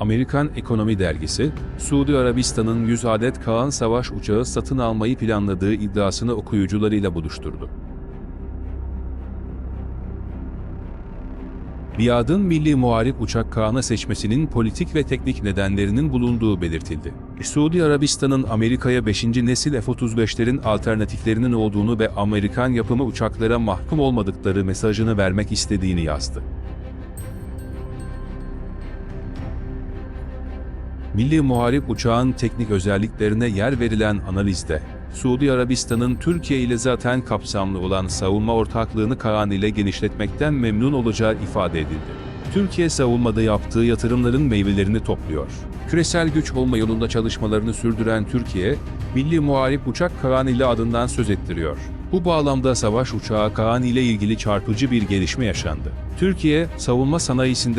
Amerikan Ekonomi Dergisi, Suudi Arabistan'ın 100 adet Kaan savaş uçağı satın almayı planladığı iddiasını okuyucularıyla buluşturdu. Riyad'ın milli muharip uçak Kaan'ı seçmesinin politik ve teknik nedenlerinin bulunduğu belirtildi. Suudi Arabistan'ın Amerika'ya 5. nesil F-35'lerin alternatiflerinin olduğunu ve Amerikan yapımı uçaklara mahkum olmadıkları mesajını vermek istediğini yazdı. Milli Muharip uçağın teknik özelliklerine yer verilen analizde, Suudi Arabistan'ın Türkiye ile zaten kapsamlı olan savunma ortaklığını Kaan ile genişletmekten memnun olacağı ifade edildi. Türkiye savunmada yaptığı yatırımların meyvelerini topluyor. Küresel güç olma yolunda çalışmalarını sürdüren Türkiye, Milli Muharip Uçak Kaan ile adından söz ettiriyor. Bu bağlamda savaş uçağı Kaan ile ilgili çarpıcı bir gelişme yaşandı. Türkiye, savunma sanayisinde